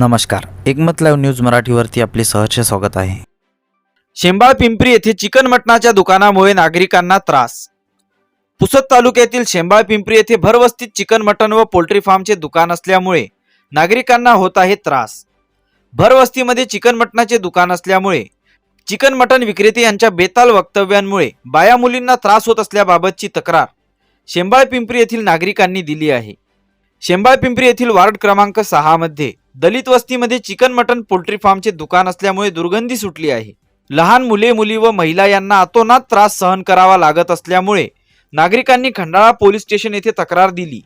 नमस्कार. एकमत live news मराठीवरती आपले सहर्ष स्वागत आहे. शेंबाळ पिंपरी येथे चिकन मटणाच्या दुकानामुळे नागरिकांना त्रास. पुसद तालुक्यातील शेंबाळ पिंपरी येथे भरवस्तीत चिकन मटण व पोल्ट्री फार्मचे दुकान असल्यामुळे नागरिकांना होत आहे त्रास. भरवस्तीमध्ये चिकन मटणाचे दुकान असल्यामुळे चिकन मटण विक्रेते यांच्या बेताल वक्तव्यांमुळे बाया मुलींना त्रास होत असल्याबाबतची तक्रार शेंबाळ पिंपरी येथील नागरिकांनी दिली आहे. शेंबाळ पिंपरी येथील वार्ड क्रमांक सहा मध्ये दलित वस्तीमध्ये चिकन मटण पोल्ट्री फार्मचे दुकान असल्यामुळे दुर्गंधी सुटली आहे. लहान मुले मुली व महिला यांना अतोनात त्रास सहन करावा लागत असल्यामुळे नागरिकांनी खंडाळा पोलीस स्टेशन येथे तक्रार दिली.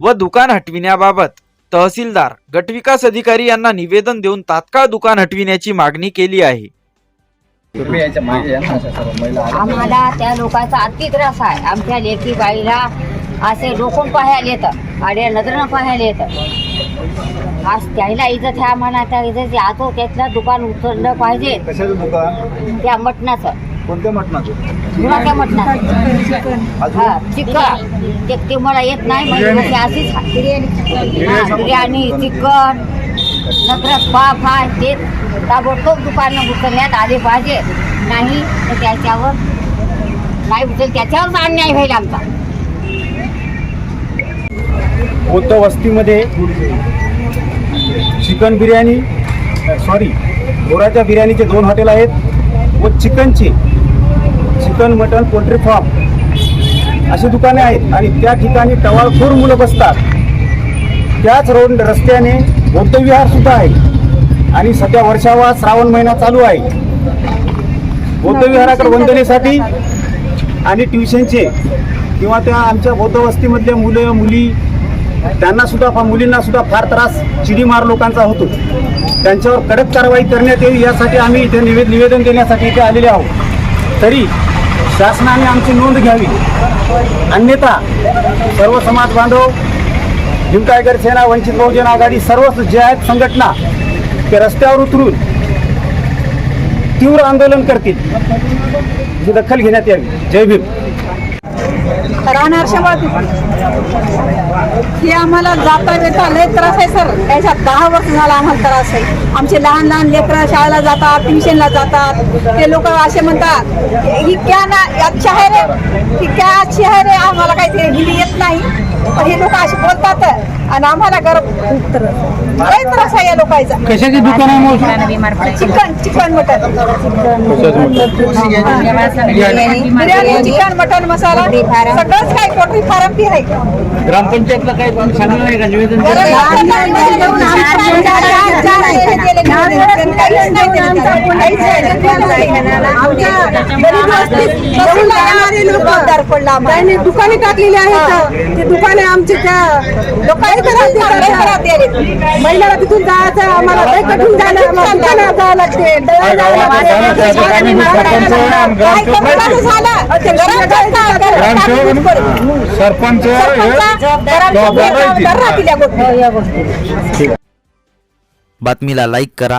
व दुकान हटविण्याबाबत तहसीलदार गटविकास अधिकारी यांना निवेदन देऊन तात्काळ दुकान हटविण्याची मागणी केली आहे. आम्हाला त्या लोकांचा अति त्रास आहे. आमच्या लेकी बाईला असे डोकून पाहायला येतं. आड्या नजरनं पाहायला येतं आज त्याला इज्जत आहे आम्हाला त्या इज्जत आतो त्यातलं दुकान उचललं पाहिजे. कशाचं दुकान? त्या मटणाचं. कोणत्या मटणाचं? हा चिकन. ते ते मला येत नाही म्हणजे अशीच. हा, बिर्याणी चिकन नंतर पाप आहे ते ताबडतोब दुकानं उचलण्यात आले पाहिजे. नाही तर त्याच्यावर नाही उचल त्याच्यावर अन्याय होईल आमचा. होतं वस्तीमध्ये चिकन बिर्याणी सॉरी गोराच्या बिर्याणीचे दोन हॉटेल आहेत व चिकनचे चिकन मटन पोल्ट्री फार्म अशी दुकाने आहेत आणि त्या ठिकाणी टवाळखोर मुलं बसतात. त्याच रोड रस्त्याने बौद्धविहार सुद्धा आहे आणि सध्या वर्षावा श्रावण महिना चालू आहे. बौद्धविहाराकडे वंदनेसाठी आणि ट्युशनचे किंवा त्या आमच्या बौद्ध वस्तीमधल्या मुलं मुली त्यांना सुद्धा मुलींना सुद्धा फार त्रास चिडीमार लोकांचा होतो. त्यांच्यावर कडक कारवाई करण्यात येईल यासाठी आम्ही इथे निवेद निवेदन देण्यासाठी इथे आलेले आहोत. तरी शासनाने आमची नोंद घ्यावी. अन्यथा सर्व समाज बांधव भीमकायगर सेना वंचित बहुजन आघाडी सर्वच जे आहेत संघटना ते रस्त्यावर उतरून तीव्र आंदोलन करतील. जी दखल घेण्यात यावी. जय भीम. राहणार हे आम्हाला जाता येता लय त्रास आहे सर. त्याच्यात दहा वर्ष झाला आम्हाला त्रास आहे. आमचे लहान लहान लेकरं शाळेला जातात ट्युशनला जातात. ते लोक असे म्हणतात ही क्या ना अच्छा आहे रे? ही क्या अच्छी आहे रे? आम्हाला काही ते हिंदी येत नाही. पण हे लोक असे बोलतात आणि आम्हाला गरम लय त्रास आहे या लोकांचा. कशाची दुकान आहे chicken chicken mutton. Biryani chicken mutton masala. सगळंच काही पोल्ट्री फार्म बी आहे. ग्रामपंचायतला काही तुम्ही सांगणार नाही का निवेदन त्यांनी दुकाने टाकलेली आहेत. ते दुकाने आमचे त्या महिलाला तिथून जायचं आम्हाला कठीण झालं दुकानात जावं लागते. दळायला जावं लागते. सरपंच बातमीला लाईक करा.